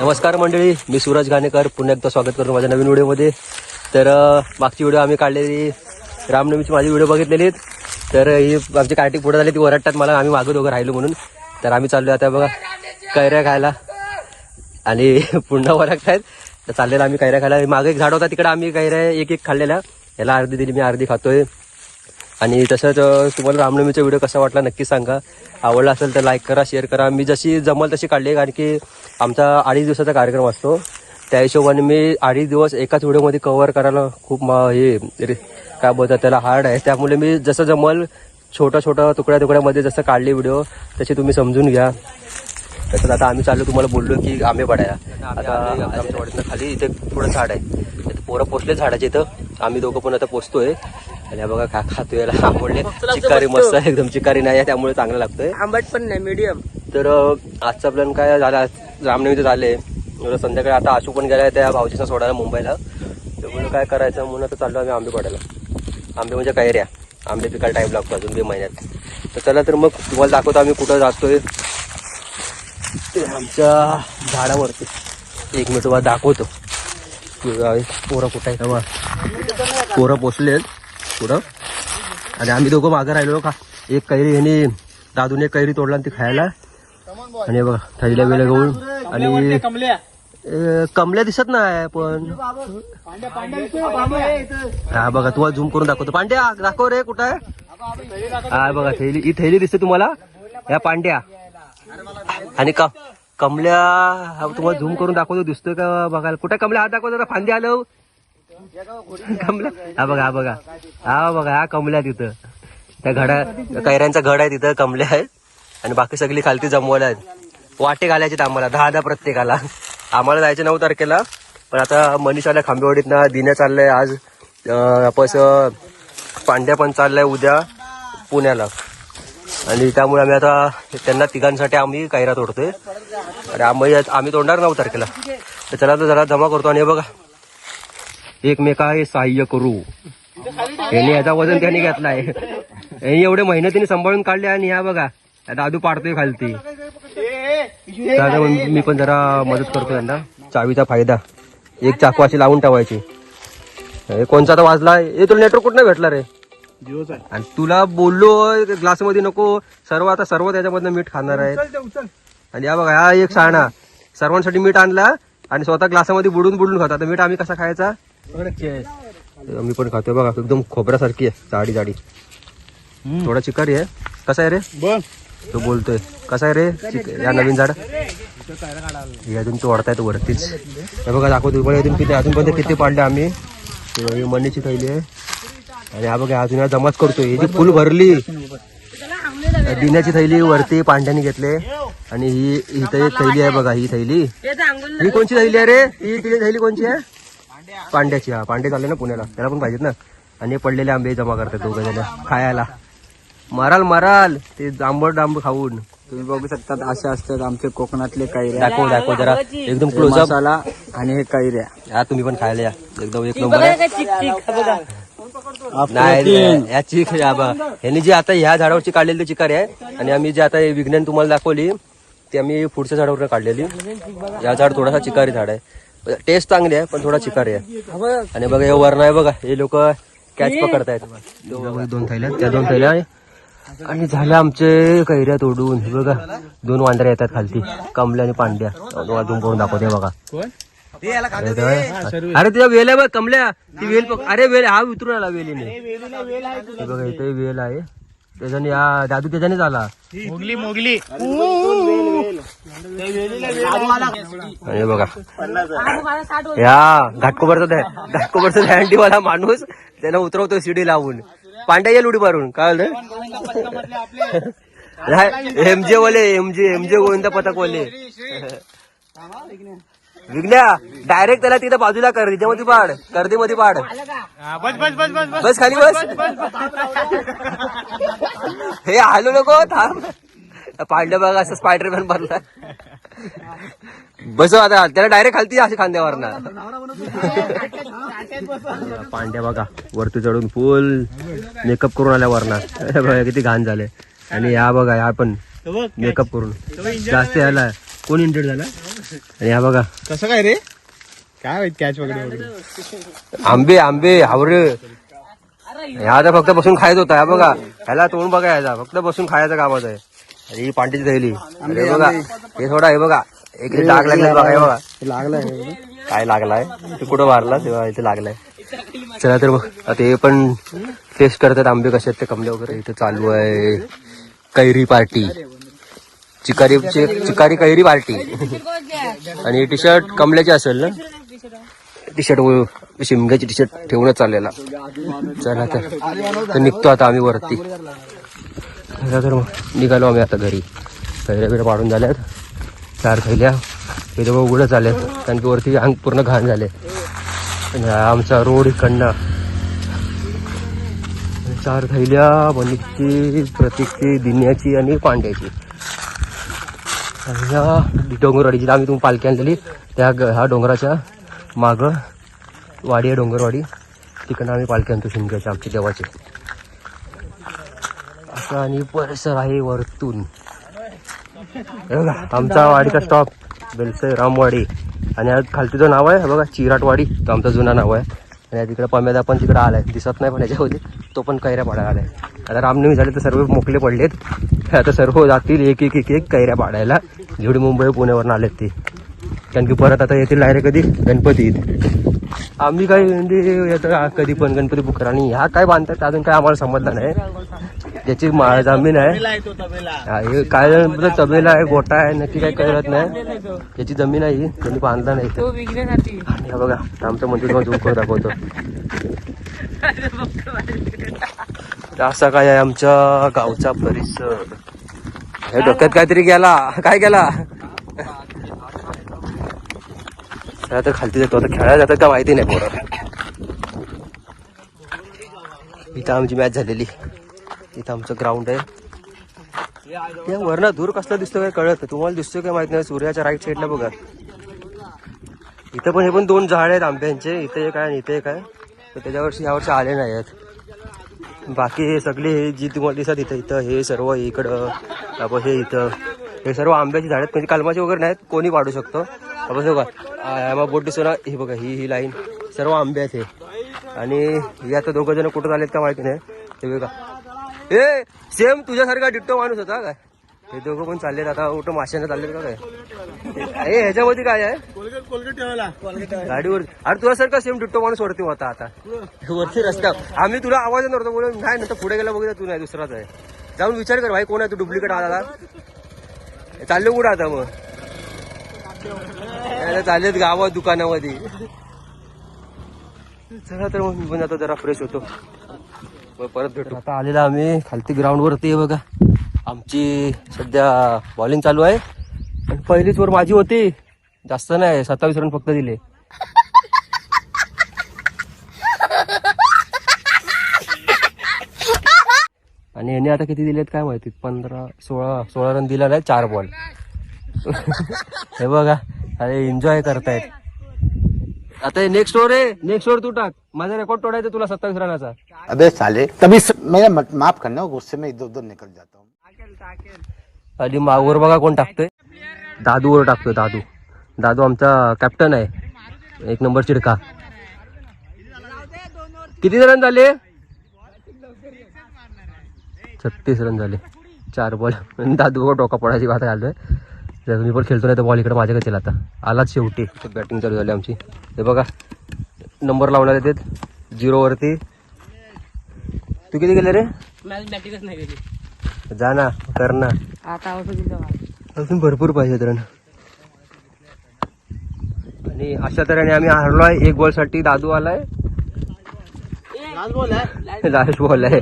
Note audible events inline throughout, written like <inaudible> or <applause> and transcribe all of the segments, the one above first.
नमस्कार मंडळी मी सूरज घाणेकर. पुन्हा एकदा स्वागत करतो माझ्या नवीन व्हिडिओमध्ये. तर मागची व्हिडिओ आम्ही काढलेली रामनवमीची माझी व्हिडिओ बघितलेली. आहेत. तर ही आमची कार्टिक पुढे झाली ती ओरडतात मला आम्ही मागत दोघं राहिलो म्हणून. तर आम्ही चाललो आता बघा कैऱ्या खायला. आणि <laughs> पुन्हा ओरडतायत. तर चाललेलं आम्ही कैऱ्या खायला. मागे एक झाड होता तिकडे आम्ही कैऱ्या एक एक खाल्लेल्या. याला अर्धी दिली मी अर्धी खातोय. आणि तसंच तुम्हाला रामनवमीचा व्हिडिओ कसा वाटला नक्की सांगा. आवडला असेल तर लाईक करा शेअर करा. मी जशी जमल तशी काढली कारण की आमचा अडीच दिवसाचा कार्यक्रम असतो. त्या हिशोबाने मी अडीच दिवस एकाच व्हिडिओमध्ये कव्हर करायला खूप हे रे- काय बोलतात त्याला हार्ड आहे. त्यामुळे मी जसं जमल छोट्या छोट्या तुकड्या तुकड्यामध्ये जसं काढली व्हिडिओ तशी तुम्ही समजून घ्या. तसंच आता आम्ही चाललो तुम्हाला बोललो की आंबे पडायला. आता आमच्या वाडीतनं खाली इथे थोडं झाड आहे. पोरं पोचले झाडाचे इथं. आम्ही दोघं पण आता पोचतोय आणि बघा खा खातोय याला. <laughs> आवडले चिकारी मस्त. आहे एकदम चिकारी नाही आहे त्यामुळे चांगलं लागतंय. आंबट पण नाही मीडियम तर आजचा प्लॅन काय झाला? रामनवमीचं झाले. एवढं संध्याकाळी आता आशू पण गेलाय त्या भाऊजीचा सोडायला मुंबईला. त्यामुळे काय करायचं? म्हणून आता चाललो आम्ही आंबे पडायला आंबे म्हणजे कैऱ्या आंबे पिकायला टाईम लागतो अजून मे महिन्यात. तर चला तर मग तुम्हाला दाखवतो आम्ही कुठं जातोय. ते आमच्या झाडावरती. एक मिनिट तुम्हाला दाखवतो. की पोरं कुठं आहे तेव्हा पोरं पोचलेत पुढं. आणि आम्ही दोघं मागं राहिलो का एक कैरी ह्यानी दादूने एक कैरी तोडला आणि ती खायला. आणि बघा थैल्या वेळेला घेऊन. आणि कमल्या दिसत नाही पण हा बघा तुम्हाला झूम करून दाखवतो. पांड्या दाखव रे कुठं आहे? हा बघा थैली ही थैली दिसते तुम्हाला. या पांड्या. आणि कमल्या तुम्हाला झूम करून दाखवतो दिसतोय का बघायला? कुठे कमल्या? हात दाखवतो फांदी आलो. हा बघा हा बघा. हा बघा हा कमल्या तिथं. त्या घडा कैऱ्यांचा घड आहे तिथं कमल्या आहे आणि बाकी सगळी खालती जमवल्या आहेत. वाटे घालायचे आम्हाला दहा दहा प्रत्येकाला. आम्हाला जायचे नऊ तारखेला पण आता मनीषाला खांबेवाडीत ना दिण्या चाललंय आज. पस पांड्या पण चाललाय उद्या पुण्याला. आणि त्यामुळे आम्ही आता त्यांना तिघांसाठी आम्ही कैरा तोडतोय. आणि आम्ही आम्ही तोडणार नऊ तारखेला. तर चला तर जरा जमा करतो. आणि बघा एकमेका हे सहाय्य करू. याने याचा वजन त्याने घेतलाय यांनी एवढे मेहनतीने सांभाळून काढले आणि ह्या बघा या दादू पाडतोय खालती. आता मी पण जरा मदत करतो त्यांना चावीचा फायदा. एक चाकू अशी लावून ठेवायची. कोणचा तर वाजला? हे तुला नेटवर्क कुठं भेटला रे? आणि तुला बोललो ग्लासमध्ये नको. सर्व आता सर्व त्याच्यामधनं मीठ खाणार आहे आणि हा बघा हा एक शहाणा सर्वांसाठी मीठ आणला आणि स्वतः ग्लासामध्ये बुडून बुडून खाता. तर मीठ आम्ही कसा खायचा? मी पण खातोय बघा एकदम खोबऱ्यासारखी आहे जाडी जाडी. थोडा चिकारी आहे कसा आहे रे? बोल. तो बोलतोय. कसा आहे रे? या नवीन झाड? हे अजून तोडतायत वरतीच. हे बघा दाखवतो. पण अजून किती अजूनपर्यंत किती पाडले आम्ही. मनीची थैली आहे. आणि हा बघा अजून जमाच करतोय. ही जी फुल भरली. दिण्याची थैली वरती पांढ्याने घेतले. आणि ही तर एक थैली आहे बघा ही थैली. ही कोणची थैली आहे रे? ही तिची थैली कोणची आहे? पांड्याची हा पांडे चालले ना पुण्याला. त्याला पण पाहिजेत ना. आणि हे पडलेले आंबे जमा करतात दोघं जण खायला. माराल माराल. ते आंबट आंब खाऊन. तुम्ही बघू शकतात असे असतात आमचे कोकणातले कैऱ्या. दाखव दाखव जरा. एकदम क्लोजअप मसाला आणि हे कैऱ्या. या तुम्ही पण खायला या. एकदम एक नंबर नाही या चिक या बघा ह्यांनी जी आता ह्या झाडावरची काढलेली ती चिकारी आहे. आणि आम्ही जे आता हे विज्ञान तुम्हाला दाखवली ती आम्ही पुढच्या झाडावर काढलेली. या झाड थोडासा चिकारी झाड आहे. टेस्ट चांगली आहे पण थोडा चिकारी आहे. आणि बघा हे वर्ण आहे बघा हे लोक कॅच पकडतायत. दोन थैल्या त्या दोन थैल्या आहे. आणि झाल्या आमचे कैऱ्या तोडून हे बघा दोन वांद्र्या येतात खालती. कमल्या आणि पांड्या. अजून करून दाखवते बघा. अरे तुझ्या वेल आहे बघ कमल्या. ती वेल पक- अरे वेल हा उतरून आला वेलीने. हे बघा इथे वेल आहे. त्याच्याने हा दादू त्याच्यानेच आला. Mowgli Mowgli. हे बघा. या घाटकोबरचा घाटकोबरचा दहंडी वाला माणूस त्याला उतरवतो शिडी लावून. पांड्या येईल उडी मारून काय एमजे वाले एमजे एमजे गोविंद पथक वाले विघ्न्या डायरेक्ट त्याला तिथं बाजूला कर तिच्यामध्ये पाड कर्दीमध्ये पाड. बस बस बस बस बस. खाली बस. हे आलो नको थांब. पांड्या बघा असं स्पायडर मॅन भरला बस आता त्याला डायरेक्ट खालती अशी खांद्यावर ना पांड्या बघा वरती चढून फुल मेकअप करून आल्या वरना. बघा किती घाण झाले आणि या बघा या पण मेकअप करून. जास्त याला कोण इंटरेड झाला? आणि हा बघा. कसं काय रे? काय माहीत कॅच वगैरे. आंबे आंबे हावरे. ह्या आता फक्त बसून खायच होता हा बघा. ह्याला तोंड बघा याचा फक्त बसून खायचं कामच आहे. आणि ही पांडीची थैली अरे बघा. हे थोडा हे बघा. एक डाग लागला बघा हे बघा. लागलाय काय लागलाय? ते कुठं मारला तेव्हा इथे लागलाय. चला तर मग आता हे पण टेस्ट करतात आंबे कसे आहेत ते कमले वगैरे. इथे चालू आहे कैरी पार्टी. चिकारी चिकारी कैरी पार्टी. आणि टी शर्ट कमल्याचे असेल ना? टी शर्ट शिमग्याची टी शर्ट ठेवूनच चाललेला. चला तर. निघतो आता आम्ही वरती. तर मग. निघालो आम्ही आता घरी. कैऱ्या बिऱ्या पाडून झाल्यात. चार थैल्या हे दोघं उघडं चालेत कारण की वरती अंग पूर्ण घाण झाले. आणि आमचा रोड इकडनं. चार थैल्या बनीची प्रतीकची दिन्याची आणि पांड्याची. डोंगरवाडी जिथे आम्ही तुम्ही पालखी आणलेली. त्या ग- ह्या डोंगराच्या मागं वाडी आहे डोंगरवाडी. तिकडनं आम्ही पालखी आणतो शिमग्याची आमच्या देवाचे. असा आणि परिसर आहे वरतून. आमचा वाडीचा स्टॉप बेलसे रामवाडी. आणि आज खालती जो नाव आहे बघा चिराटवाडी. तो आमचा जुना नाव आहे. आणि तिकडे पमेदा पण तिकडे आलाय. दिसत नाही पण याच्यामध्ये तो पण कैऱ्या पाडायला आलाय. आता रामनवमी झाले तर सर्व मोकले पडलेत. आता सर्व जातील एक एक एक एक कैऱ्या पाडायला. जेवढे मुंबई पुण्यावरून आलेत ते. कारण की परत आता येतील डायरेक्ट कधी? गणपतीत आम्ही काय म्हणजे येतं कधी पण गणपती बुकर आणि ह्या काय बांधतात अजून काय आम्हाला समजलं नाही. ज्याची मा- जमीन आहे. काय तबेला आहे गोटा आहे नक्की काही कळत नाही. याची जमीन आहे ही. त्यांनी बांधला नाही आणि हा बघा आमचं मंदिर करून दाखवतो. असा काय आहे आमच्या गावचा परिसर. हे डोक्यात काहीतरी गेला. काय गेला? तर खालती जातो. आता खेळायला जातात का माहिती नाही पोरं. इथं आमची मॅच झालेली. इथं आमचं ग्राउंड आहे. या वरनं दूर कसला दिसतो काय कळत तुम्हाला दिसतो काय माहीत नाही. सूर्याच्या राईट साईडला बघा. इथं पण हे पण दोन झाड आहेत आंब्यांचे. इथे एक आहे आणि इथे एक आहे. तर त्याच्या वर्षी यावर्षी आले नाही आहेत बाकी हे सगळे हे जी तुम्हाला दिसत इथं इथं हे सर्व इकडं. आपण हे इथं हे सर्व आंब्याची झाड आहेत. म्हणजे कलमाचे वगैरे नाहीत कोणी पाडू शकतो. आपण बघा मग बोट दिसतो ना ही बघा ही ही लाईन. सर्व आंबे आहेत हे. आणि हे आता दोघं जण कुठं आलेत का माहिती नाही. ते बघा. ए सेम तुझ्यासारखा डिट्टो माणूस होता काय? हे दोघं पण चाललेत आता कुठं माशांना चाललेत का काय? ए ह्याच्यामध्ये काय आहे? गाडीवर. अरे तुला सर का सेम डिट्टो माणूस वरती होता आता. वरती रस्त्या आम्ही तुला आवाज नव्हता बोल नाही नंतर पुढे गेला बघितलं तू नाही दुसराच आहे. जाऊन विचार कर भाई कोण आहे तू डुप्लिकेट आला चाललो कुठं आता मग? चाललेत गावात दुकानामध्ये. चला तर मग मी पण आता जरा फ्रेश होतो. मग परत भेटू. आता आलेला आम्ही खालती ग्राउंड वरती बघा. आमची सध्या बॉलिंग चालू आहे. आणि पहिलीच वर माझी होती. जास्त नाही सत्तावीस रन फक्त दिले. आणि याने आता किती दिलेत काय माहिती? पंधरा सोळा सोळा रन दिला नाही चार बॉल <laughs> हे बघा अरे एन्जॉय करतायत. आता नेक्स्ट ओव्हर आहे. नेक्स्ट ओव्हर तू टाक. माझा रेकॉर्ड तोडायचा तुला सत्तावीस रनाचा. अबे साले तभी. मेरा माफ करना गुस्से में इधर उधर निकल जाता हूँ। आणि मागवर बघा कोण टाकतोय. दादूवर टाकतोय दादू. दादू आमचा कॅप्टन आहे. एक नंबर चिडका. किती रन झाले? छत्तीस रन झाले. चार बॉल दादू डोका पडायची वाट आलोय जर मी पण खेळतो नाही तर बॉल इकडे माझ्याकडे येईल आता. आलाच शेवटी. बॅटिंग चालू झाली आमची. हे बघा. नंबर लावणार आहेत. झिरोवरती तू किती गेले रे? मॅच बॅटिंगच नाही गेली. जा ना कर ना. आता अजून भरपूर पाहिजे रन. आणि अशा तऱ्हेने आम्ही हारलोय. एक बॉलसाठी दादू आलाय. लास्ट बॉल आहे.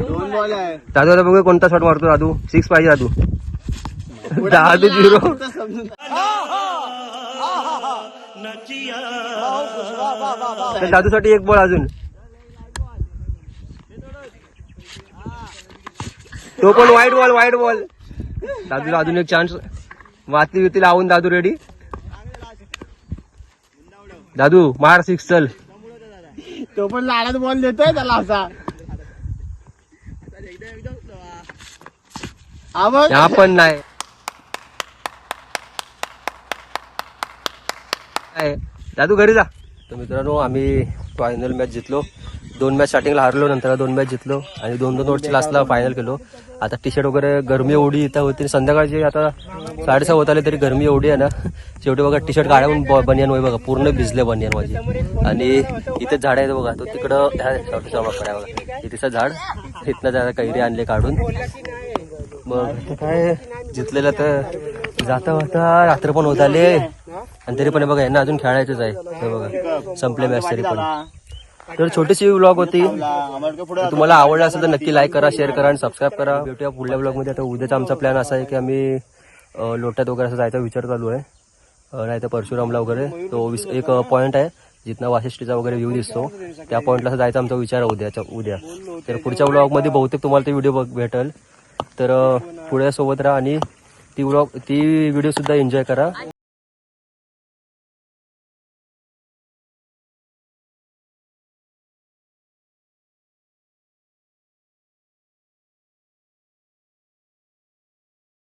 दोन बॉल आहे. दादू आता बघूया कोणता शॉट मारतो दादू. सिक्स पाहिजे दादू. दादू झिरो दादू साठी एक बॉल अजून. तो पण वाईट बॉल वाईट बॉल दादूला अजून एक चान्स माती बिती लावून दादू रेडी दादू मार सिक्स चल. तो पण लाडात बॉल देतोय त्याला असा. आवाज या पण नाही. काय? दादू घरी जा. तर मित्रांनो आम्ही फायनल मॅच जितलो दोन मॅच स्टार्टिंगला हारलो नंतर दोन मॅच जितलो आणि दोन दोन ओव्हरची लास्टला फायनल केलो. आता टी शर्ट वगैरे गरमी एवढी इथं होती संध्याकाळची आता साडेसहा होत आले तरी गरमी एवढी आहे ना. शेवटी बघा टी शर्ट काढून बनियान वय बघा पूर्ण भिजले बनियान माझी. आणि इथे झाड आहेत बघा तो तिकडं ह्या बघा. हे तिचं झाड इथनं जरा कैरी आणले काढून. मग काय? जितलेलं तर जाता जाता रात्र पण होत आले. आणि तरी पण बघा यांना अजून खेळायचंच आहे. बघा संपले मॅच तरी पण. तर छोटीशी व्लॉग होती. तुम्हाला आवडलं असेल तर नक्की लाईक करा शेअर करा आणि सबस्क्राईब करा. भेटूया पुढल्या ब्लॉगमध्ये आता उद्याचा आमचा प्लॅन असा आहे की आम्ही लोट्यात वगैरे असं जायचा विचार चालू आहे. नाही तर परशुरामला वगैरे. तो एक पॉईंट आहे. जिथनं वाशिष्ठीचा वगैरे व्ह्यू दिसतो. त्या पॉईंटला जायचा आमचा विचार आहे उद्याच्या उद्या. तर पुढच्या ब्लॉगमध्ये बहुतेक तुम्हाला ते व्हिडिओ भेटेल. तर पुढे सोबत राहा आणि ती व्लॉग ती व्हिडिओ सुद्धा एन्जॉय करा.